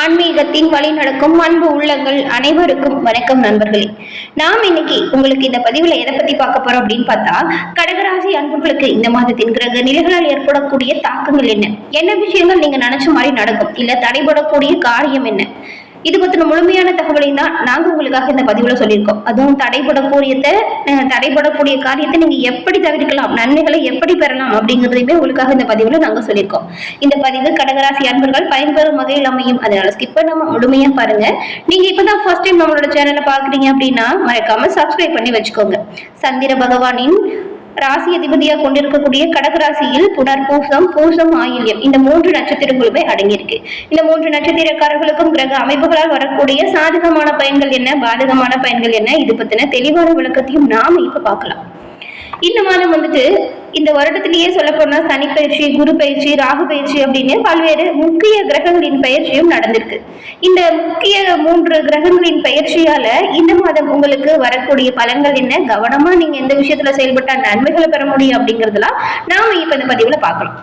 ஆன்மீகத்தின் வழி நடக்கும் அன்பு உள்ளங்கள் அனைவருக்கும் வணக்கம் நண்பர்களே. நாம் இன்னைக்கு உங்களுக்கு இந்த பதிவுல எதை பத்தி பார்க்க போறோம் அப்படின்னு பார்த்தா கடகராசி அன்புகளுக்கு இந்த மாதத்தின் கிரக நிலைகளால் ஏற்படக்கூடிய தாக்கங்கள் என்ன? என்ன விஷயங்கள் நீங்க நினைச்ச மாதிரி நடக்கும்? இல்ல தடைபடக்கூடிய காரியம் என்ன? இது பத்தின முழுமையான தகவலை தான் நாங்க உங்களுக்காக இந்த பதிவுல சொல்லியிருக்கோம். அதுவும் தடைபடக்கூடியத தடைபடக்கூடிய காரியத்தை நீங்க எப்படி தவிர்க்கலாம் நன்மைகளை எப்படி பெறலாம் அப்படிங்கிறதையுமே உங்களுக்காக இந்த பதிவுல நாங்க சொல்லியிருக்கோம். இந்த பதிவு கடகராசி அன்பர்கள் பயன்பெறும் வகையில் அமையும். அதனால ஸ்கிப் பண்ணாம முழுமையா பாருங்க. நீங்க இப்பதான் ஃபர்ஸ்ட் டைம் நம்மளோட சேனலை பாக்குறீங்க அப்படின்னா மறக்காம சப்ஸ்கிரைப் பண்ணி வச்சுக்கோங்க. சந்திர பகவானின் ராசி அதிபதியா கொண்டிருக்கக்கூடிய கடகராசியில் புனர் பூசம் பூசம் ஆயில்யம் இந்த மூன்று நட்சத்திரங்களுமே அடங்கியிருக்கு. இந்த மூன்று நட்சத்திரக்காரர்களுக்கும் கிரக அமைப்புகளால் வரக்கூடிய சாதகமான பயன்கள் என்ன பாதகமான பயன்கள் என்ன இது பத்தின தெளிவான விளக்கத்தையும் நாம இப்ப பார்க்கலாம். இந்த மாதம் வந்துட்டு இந்த வருடத்திலேயே சொல்ல போனா சனி பயிற்சி குரு பயிற்சி ராகு பயிற்சி அப்படின்னு பல்வேறு முக்கிய கிரகங்களின் பயிற்சியும் நடந்திருக்கு. இந்த முக்கிய மூன்று கிரகங்களின் பயிற்சியால இந்த மாதம் உங்களுக்கு வரக்கூடிய பலன்கள் என்ன? கவனமா நீங்க எந்த விஷயத்துல செயல்பட்டா நன்மைகளை பெற முடியும் அப்படிங்கறதெல்லாம் நாம இப்ப இந்த பதிவுல பார்க்கலாம்.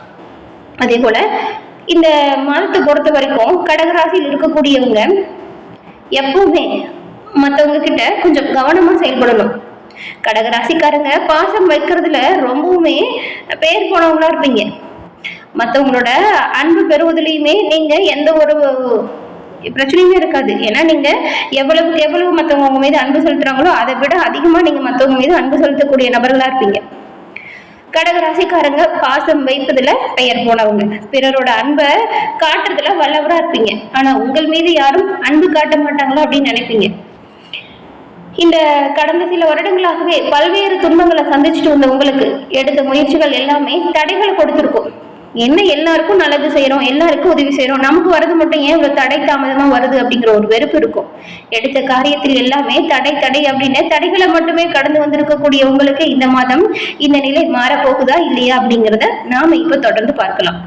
அதே போல இந்த மாதத்தை பொறுத்த வரைக்கும் கடகராசியில் இருக்கக்கூடியவங்க எப்பவுமே மற்றவங்க கிட்ட கொஞ்சம் கவனமா செயல்படணும். கடகராசிக்காரங்க பாசம் வைக்கிறதுல ரொம்பவுமே பேர் போனவங்களா இருப்பீங்க. மற்றவங்களோட அன்பு பெறுவதிலையுமே நீங்க எந்த ஒரு பிரச்சனையுமே இருக்காது. ஏன்னா நீங்க எவ்வளவுக்கு எவ்வளவு மற்றவங்க உங்க மீது அன்பு செலுத்துறாங்களோ அதை விட அதிகமா நீங்க மற்றவங்க மீது அன்பு செலுத்தக்கூடிய நபர்களா இருப்பீங்க. கடகராசிக்காரங்க பாசம் வைப்பதுல பெயர் போனவங்க. பிறரோட அன்பை காட்டுறதுல வல்லவரா இருப்பீங்க. ஆனா உங்கள் மீது யாரும் அன்பு காட்ட மாட்டாங்களா அப்படின்னு நினைப்பீங்க. இந்த கடந்த சில வருடங்களாகவே பல்வேறு துன்பங்களை சந்திச்சுட்டு வந்த உங்களுக்கு எடுத்த முயற்சிகள் எல்லாமே தடைகளை கொடுத்துருக்கும். என்ன எல்லாருக்கும் நல்லது செய்யறோம் எல்லாருக்கும் உதவி செய்யறோம் நமக்கு வரது மட்டும் ஏன் இவ்வளவு தடை தாமதமா வருது அப்படிங்கிற ஒரு வெறுப்பு இருக்கும். எடுத்த காரியத்தில் எல்லாமே தடை தடை அப்படின்னு தடைகளை மட்டுமே கடந்து வந்திருக்கக்கூடிய உங்களுக்கு இந்த மாதம் இந்த நிலை மாறப்போகுதா இல்லையா அப்படிங்கிறத நாம இப்ப தொடர்ந்து பார்க்கலாம்.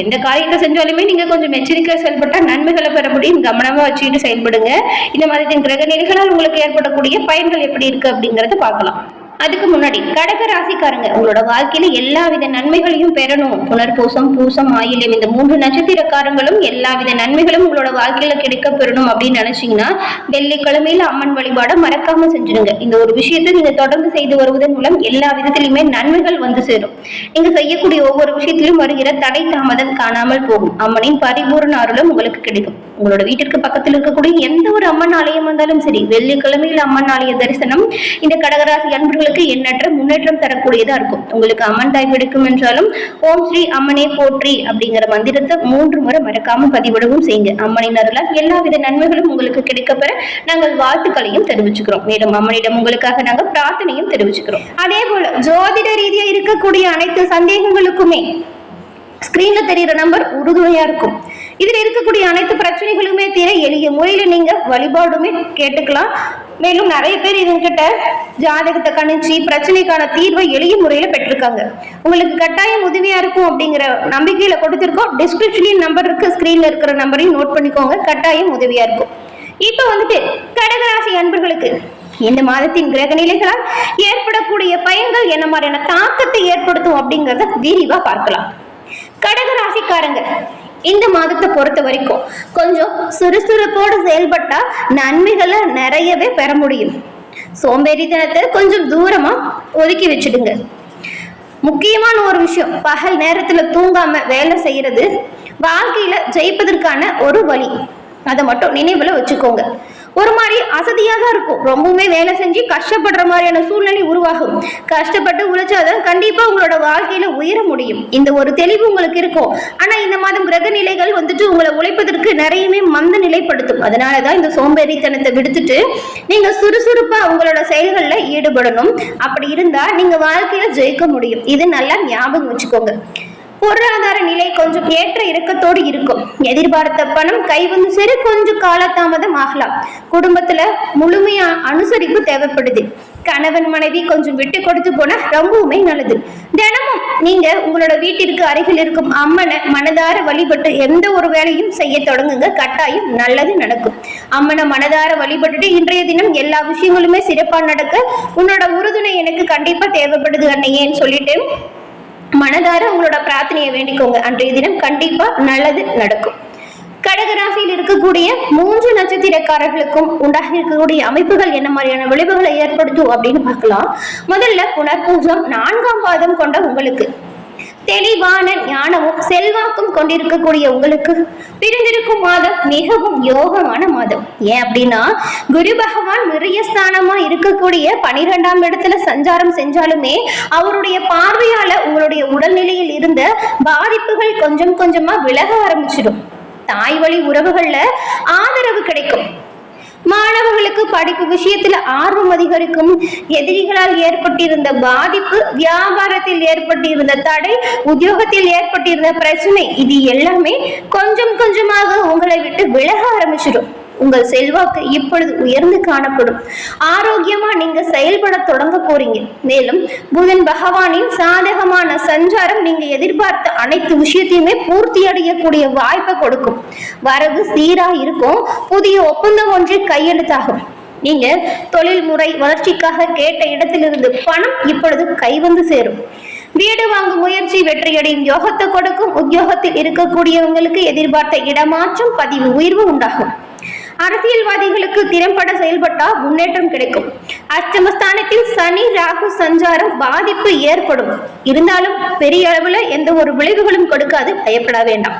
எந்த காரியத்தை செஞ்சாலுமே நீங்க கொஞ்சம் எச்சரிக்கையா செயல்பட்டா நன்மைகளை பெற முடியும். கவனமா வச்சுக்கிட்டு செயல்படுங்க. இந்த மாதிரி கிரக நிலைகளால் உங்களுக்கு ஏற்படக்கூடிய பயன்கள் எப்படி இருக்கு அப்படிங்கறத பார்க்கலாம். அதுக்கு முன்னாடி கடக ராசிக்காரங்க உங்களோட வாழ்க்கையில எல்லா வித நன்மைகளையும் பெறணும். புனர்பூசம் பூசம் ஆயில்யம் இந்த மூன்று நட்சத்திரக்காரங்களும் எல்லா வித நன்மைகளும் உங்களோட வாழ்க்கையில கிடைக்க பெறணும் அப்படின்னு நினைச்சீங்கன்னா வெள்ளிக்கிழமையில அம்மன் வழிபாட மறக்காம செஞ்சிருங்க. இந்த ஒரு விஷயத்த நீங்க தொடர்ந்து செய்து வருவதன் மூலம் எல்லா விதத்திலுமே நன்மைகள் வந்து சேரும். நீங்க செய்யக்கூடிய ஒவ்வொரு விஷயத்திலும் வருகிற தடை தாமதம் காணாமல் போகும். அம்மனின் பரிபூர்ண அருளும் உங்களுக்கு கிடைக்கும். உங்களோட வீட்டிற்கு பக்கத்தில் இருக்கக்கூடிய எந்த ஒரு அம்மன் ஆலயம் வந்தாலும் சரி வெள்ளிக்கிழமையில் அம்மன் ஆலய தரிசனம் இந்த கடகராசி அன்பர்களுக்கு எண்ணற்ற முன்னேற்றம் தரக்கூடியதா இருக்கும். உங்களுக்கு அம்மன் தாய் பிடிக்கும் என்றாலும் ஓம் ஸ்ரீ அம்மனே போற்றி அப்படிங்கிற மந்திரத்தை மூன்று முறை மறக்காம பதிவிடவும் செய்யுங்க. அம்மனின் அருளால் எல்லாவித நன்மைகளும் உங்களுக்கு கிடைக்கப்பெற நாங்கள் வாழ்த்துக்களையும் தெரிவிச்சுக்கிறோம். மேலும் அம்மனிடம் உங்களுக்காக நாங்கள் பிரார்த்தனையும் தெரிவிச்சுக்கிறோம். அதே போல ஜோதிட ரீதியா இருக்கக்கூடிய அனைத்து சந்தேகங்களுக்குமே ஸ்கிரீன்ல தெரியுற நம்பர் உறுதுணையா இருக்கும். இதுல இருக்கக்கூடிய அனைத்து பிரச்சனைகளுமே தீர எளிய முறையில நீங்க வழிபாடுமே கேட்டுக்கலாம். மேலும் நிறைய பேர் இவங்கிட்ட ஜாதகத்தை கணிச்சு பிரச்சனைக்கான தீர்வை எளிய முறையில பெற்றிருக்காங்க. உங்களுக்கு கட்டாயம் உதவியா இருக்கும் அப்படிங்கிற நம்பிக்கையில கொடுத்திருக்கோம். டிஸ்கிரிப்ஷன்லயும் நம்பர் இருக்கு. ஸ்கிரீன்ல இருக்கிற நம்பரையும் நோட் பண்ணிக்கோங்க. கட்டாயம் உதவியா இருக்கும். இப்போ வந்துட்டு கடகராசி அன்பர்களுக்கு இந்த மாதத்தின் கிரக நிலைகளால் ஏற்படக்கூடிய பயன்கள் என்ன மாதிரியான தாக்கத்தை ஏற்படுத்தும் அப்படிங்கறத விரிவா பார்க்கலாம். கடகராசிக்காரங்க இந்த மாதத்தை பொறுத்த வரைக்கும் கொஞ்சம் சுறுசுறுப்போடு செயல்பட்டா நன்மைகளை நிறையவே பெற முடியும். சோம்பேறித்தனத்தை கொஞ்சம் தூரமா ஒதுக்கி வச்சிடுங்க. முக்கியமான ஒரு விஷயம் பகல் நேரத்துல தூங்காம வேலை செய்யறது வாழ்க்கையில ஜெயிப்பதற்கான ஒரு வழி. அதை மட்டும் நினைவுல வச்சுக்கோங்க. ஒரு மாதிரி அசதியாக தான் இருக்கும். ரொம்பவுமே வேலை செஞ்சு கஷ்டப்படுற மாதிரியான சூழ்நிலை உருவாகும். கஷ்டப்பட்டு உழைச்சாதான் கண்டிப்பா உங்களோட வாழ்க்கையில உயர முடியும். இந்த ஒரு தெளிவு உங்களுக்கு இருக்கும். ஆனா இந்த மாதம் கிரக நிலைகள் வந்துட்டு உங்களை உழைப்பதற்கு நிறையவே மந்த நிலைப்படுத்தும். அதனாலதான் இந்த சோம்பேறித்தனத்தை விடுத்துட்டு நீங்க சுறுசுறுப்பா உங்களோட செயல்களில் ஈடுபடணும். அப்படி இருந்தா நீங்க வாழ்க்கையில ஜெயிக்க முடியும். இது நல்லா ஞாபகம் வச்சுக்கோங்க. பொருளாதார நிலை கொஞ்சம் ஏற்ற இறக்கத்தோடு இருக்கும். எதிர்பார்த்த பணம் கை வந்து சரி கொஞ்சம் காலதாமதம் ஆகலாம். குடும்பத்துல முழுமையா அனுசரிப்பு தேவைப்படுது. கணவன் மனைவி கொஞ்சம் விட்டு கொடுத்து போனா ரொம்பவுமே நல்லது. தினமும் நீங்க உங்களோட வீட்டிற்கு அருகில் இருக்கும் அம்மனை மனதார வழிபட்டு எந்த ஒரு வேலையும் செய்ய தொடங்குங்க. கட்டாயம் நல்லது நடக்கும். அம்மனை மனதார வழிபட்டுட்டு இன்றைய தினம் எல்லா விஷயங்களுமே சிறப்பா நடக்க உன்னோட உறுதுணை எனக்கு கண்டிப்பா தேவைப்படுது அன்னையேன்னு சொல்லிட்டு மனதார உங்களோட பிரார்த்தனையை வேண்டிக்கோங்க. அன்றைய தினம் கண்டிப்பா நல்லது நடக்கும். கடகராசியில் இருக்கக்கூடிய மூன்று நட்சத்திரக்காரர்களுக்கும் உண்டாக இருக்கக்கூடிய அமைப்புகள் என்ன மாதிரியான விளைவுகளை ஏற்படுத்தும் அப்படின்னு பார்க்கலாம். முதல்ல புனர்பூஜம் நான்காம் பாதம் கொண்ட உங்களுக்கு. தெளிவான ஞானமும் செல்வாக்கும் கொண்டிருக்கக்கூடிய உங்களுக்கு பிரிந்திருக்கும் மாதம் மிகவும் யோகமான மாதம். ஏன் அப்படின்னா குரு பகவான் ஸ்தானமா இருக்கக்கூடிய பனிரெண்டாம் இடத்துல சஞ்சாரம் செஞ்சாலுமே அவருடைய பார்வையால உங்களுடைய உடல்நிலையில் இருந்த பாதிப்புகள் கொஞ்சம் கொஞ்சமா விலக ஆரம்பிச்சிடும். தாய் வழி உறவுகள்ல ஆதரவு கிடைக்கும். மாணவர்களுக்கு படிப்பு விஷயத்துல ஆர்வம் அதிகரிக்கும். எதிரிகளால் ஏற்பட்டிருந்த பாதிப்பு வியாபாரத்தில் ஏற்பட்டிருந்த தடை உத்தியோகத்தில் ஏற்பட்டிருந்த பிரச்சனை இது எல்லாமே கொஞ்சம் கொஞ்சமாக உங்களை விட்டு விலக ஆரம்பிச்சிடும். உங்கள் செல்வாக்கு இப்பொழுது உயர்ந்து காணப்படும். ஆரோக்கியமா நீங்க செயல்பட தொடங்க போறீங்க. மேலும் புதன் பகவானின் சாதகமான சஞ்சாரம் நீங்க எதிர்பார்த்த அனைத்து விஷயத்தையுமே பூர்த்தி அடையக்கூடிய வாய்ப்பை கொடுக்கும். வரவு சீரா இருக்கும். புதிய ஒப்பந்தம் ஒன்று கையெழுத்தாகும். நீங்க தொழில் முறை வளர்ச்சிக்காக கேட்ட இடத்திலிருந்து பணம் இப்பொழுது கை வந்து சேரும். வீடு வாங்கும் முயற்சி வெற்றியடையும் யோகத்தை கொடுக்கும். உத்தியோகத்தில் இருக்கக்கூடியவங்களுக்கு எதிர்பார்த்த இடமாற்றம் பதிவு உயர்வு உண்டாகும். அரசியல்வாதிகளுக்கு திறம்பட செயல்பட்டால் முன்னேற்றம் கிடைக்கும். அஷ்டமஸ்தானத்தில் சனி ராகு சஞ்சாரம் பாதிப்பு ஏற்படும். இருந்தாலும் பெரிய அளவுல எந்த ஒரு விளைவுகளும் கொடுக்காது பயப்பட வேண்டாம்.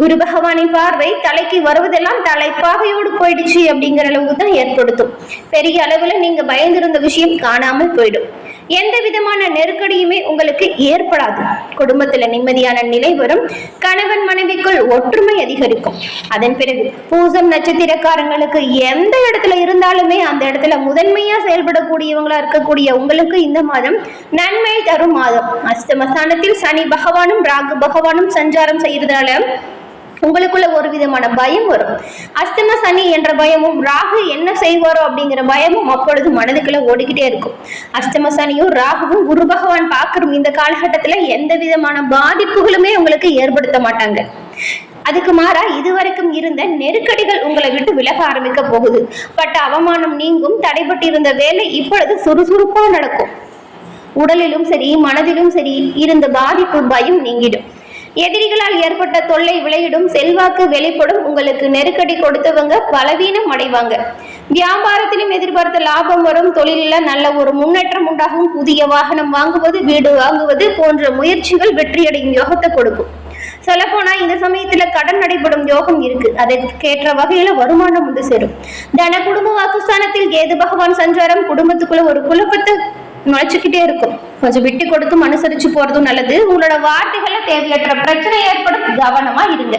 குரு பகவானின் பார்வை தலைக்கு வருவதெல்லாம் தலைப்பாகையோடு போயிடுச்சு அப்படிங்கிற அளவுக்கு தான் ஏற்படுத்தும். பெரிய அளவுல நீங்க பயந்திருந்த விஷயம் காணாமல் போயிடும். எந்த விதமான நெருக்கடியுமே உங்களுக்கு ஏற்படாது. குடும்பத்துல நிம்மதியான நிலை வரும். கணவன் மனைவிக்குள் ஒற்றுமை அதிகரிக்கும். அதன் பிறகு பூசம் நட்சத்திரக்காரங்களுக்கு எந்த இடத்துல இருந்தாலுமே அந்த இடத்துல முதன்மையா செயல்படக்கூடியவங்களா இருக்கக்கூடிய உங்களுக்கு இந்த மாதம் நன்மை தரும் மாதம். அஸ்தமஸ்தானத்தில் சனி பகவானும் ராகு பகவானும் சஞ்சாரம் செய்யறதுனால உங்களுக்குள்ள ஒரு விதமான பயம் வரும். அஸ்தம சனி என்ற பயமும் ராகு என்ன செய்வாரோ அப்படிங்கிற பயமும் அப்பொழுது மனதுக்குள்ள ஓடிக்கிட்டே இருக்கும். அஸ்தம சனியும் ராகுவும் குரு பகவான் பார்க்கணும் இந்த காலகட்டத்துல எந்த விதமான பாதிப்புகளுமே உங்களுக்கு ஏற்படுத்த மாட்டாங்க. அதுக்கு மாறா இதுவரைக்கும் இருந்த நெருக்கடிகள் உங்களை விட்டு விலக ஆரம்பிக்க போகுது. பட் அவமானம் நீங்கும் தடைபட்டிருந்த வேலை இப்பொழுது சுறுசுறுப்பா நடக்கும். உடலிலும் சரி மனதிலும் சரி இருந்த பாதிப்பு பயம் நீங்கிடும். எதிரிகளால் ஏற்பட்ட தொல்லை விளையிடும் செல்வாக்கு வெளிப்படும் உங்களுக்கு நெருக்கடி கொடுத்தவங்க பலவீனம் அடைவாங்க. வியாபாரத்திலும் எதிர்பார்த்த லாபம் வரும். தொழிலில் நல்ல ஒரு முன்னேற்றம் உண்டாகும். புதிய வாகனம் வாங்குவது வீடு வாங்குவது போன்ற முயற்சிகள் வெற்றியடையும் யோகத்தை கொடுக்கும். சொல்லப்போனா இந்த சமயத்துல கடன் நடைபெறும் யோகம் இருக்கு. அதற்கேற்ற வகையில வருமானம் வந்து சேரும். தன குடும்ப வாக்குஸ்தானத்தில் கேது பகவான் சஞ்சாரம் குடும்பத்துக்குள்ள ஒரு குழப்பத்தை நுழைச்சுக்கிட்டே இருக்கும். கொஞ்சம் விட்டு கொடுத்து அனுசரிச்சு போறதும் நல்லது. உங்களோட வார்த்தைகளை தேவையற்ற பிரச்சனை ஏற்படும். கவனமா இருங்க.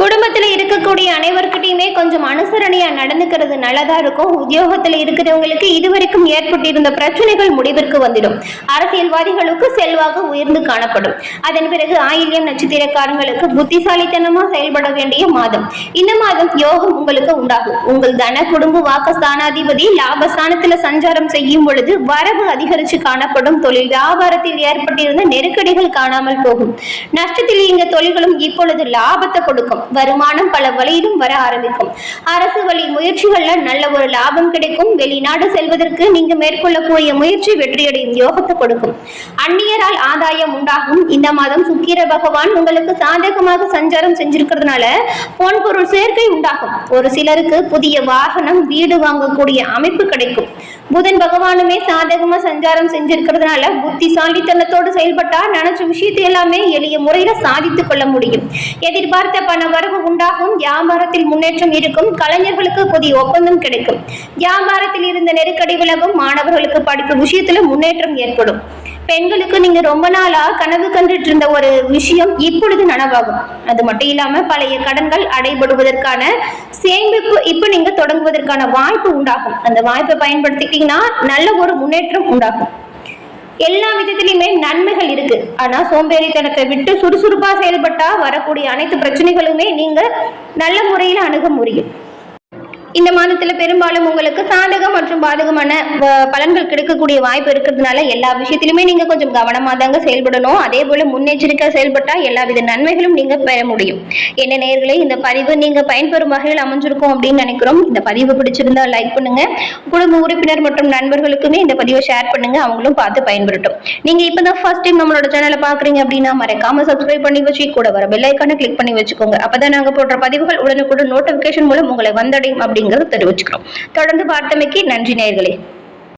குடும்பத்தில் இருக்கக்கூடிய அனைவர்கிட்டயுமே கொஞ்சம் அனுசரணையா நடந்துக்கிறது நல்லதா இருக்கும். உத்தியோகத்துல இருக்கிறவங்களுக்கு இதுவரைக்கும் ஏற்பட்டிருந்த பிரச்சனைகள் முடிவிற்கு வந்துடும். அரசியல்வாதிகளுக்கு செல்வாக உயர்ந்து காணப்படும். அதன் பிறகு ஆயில்யம் நட்சத்திரக்காரங்களுக்கு புத்திசாலித்தனமா செயல்பட வேண்டிய மாதம். இந்த மாதம் யோகம் உங்களுக்கு உண்டாகும். உங்கள் தன குடும்ப வாக்கஸ்தானாதிபதி லாபஸ்தானத்துல சஞ்சாரம் செய்யும் பொழுது வரவு அதிகரிச்சு காணப்படும். தொழில் வியாபாரத்தில் ஏற்பட்டிருந்த நெருக்கடிகள் காணாமல் போகும். நஷ்டத்தில் இங்க தொழில்களும் இப்பொழுது லாபத்தை கொடுக்கும். வருமானம் பல வழியிலும் வர ஆரம்பிக்கும். அரசு வழி முயற்சிகள்ல நல்ல ஒரு லாபம் கிடைக்கும். வெளிநாடு செல்வதற்கு நீங்க மேற்கொள்ளக்கூடிய முயற்சி வெற்றியடையும் யோகத்தை கொடுக்கும். அந்நியரால் ஆதாயம் உண்டாகும். இந்த மாதம் சுக்கிர பகவான் உங்களுக்கு சாதகமாக சஞ்சாரம் செஞ்சிருக்கிறதுனால பொன் பொருள் சேர்க்கை உண்டாகும். ஒரு சிலருக்கு புதிய வாகனம் வீடு வாங்கக்கூடிய அமைப்பு கிடைக்கும். புதன் பகவானுமே சாதகமா சஞ்சாரம் செஞ்சிருக்கிறதுனால புத்திசாலித்தனத்தோடு செயல்பட்டா நினைச்ச விஷயத்தை எல்லாமே எளிய முறையில சாதித்துக் கொள்ள முடியும். எதிர்பார்த்த பண வரவு உண்டாகும் வியாபாரத்தில் முன்னேற்றம் இருக்கும். கலைஞர்களுக்கு புதிய ஒப்பந்தம் கிடைக்கும். வியாபாரத்தில் இருந்த நெருக்கடி விலகும். மாணவர்களுக்கு படிப்பு விஷயத்துல முன்னேற்றம் ஏற்படும். பெண்களுக்கு நீங்க ரொம்ப நாளா கனவு கண்டுட்டு இருந்த ஒரு விஷயம் இப்பொழுது நனவாகும். அது மட்டும் இல்லாம பழைய கடன்கள் அடைபடுவதற்கான சேமிப்பு இப்ப நீங்க தொடங்குவதற்கான வாய்ப்பு உண்டாகும். அந்த வாய்ப்பை பயன்படுத்திட்டீங்கன்னா நல்ல ஒரு முன்னேற்றம் உண்டாகும். எல்லா விதத்திலுமே நன்மைகள் இருக்கு. ஆனா சோம்பேறித்தனத்தை விட்டு சுறுசுறுப்பா செயல்பட்டா வரக்கூடிய அனைத்து பிரச்சனைகளுமே நீங்க நல்ல முறையில அணுக முடியும். இந்த மாதத்துல பெரும்பாலும் உங்களுக்கு சாதகம் மற்றும் பாதகமான பலன்கள் கிடைக்கக்கூடிய வாய்ப்பு இருக்கிறதுனால எல்லா விஷயத்திலுமே நீங்க கொஞ்சம் கவனமா தாங்க செயல்படணும். அதே போல முன்னெச்சரிக்கை செயல்பட்டா எல்லாவித நன்மைகளும் நீங்க பெற முடியும். என்ன நேர்களே இந்த பதிவு நீங்க பயன்பெறும் வகையில் அமைஞ்சிருக்கும் அப்படின்னு நினைக்கிறோம். இந்த பதிவு பிடிச்சிருந்தா லைக் பண்ணுங்க. குடும்ப உறுப்பினர் மற்றும் நண்பர்களுக்குமே இந்த பதிவை ஷேர் பண்ணுங்க. அவங்களும் பார்த்து பயன்படுத்தும் நீங்க இப்பதான் ஃபர்ஸ்ட் டைம் நம்மளோட சேனலை பாக்குறீங்க அப்படின்னா மறக்காம சப்ஸ்கிரைப் பண்ணி வச்சு கூட வர பெல் கிளிக் பண்ணி வச்சுக்கோங்க. அப்பதான் நாங்க போடுற பதிவுகள் உடனுக்குடன் நோட்டிபிகேஷன் மூலம் உங்களை வந்தடையும். அப்படிங்கறத தெரிவிச்சுக்கிறோம் தொடர்ந்து பார்த்தமைக்கு நன்றி நேயர்களே.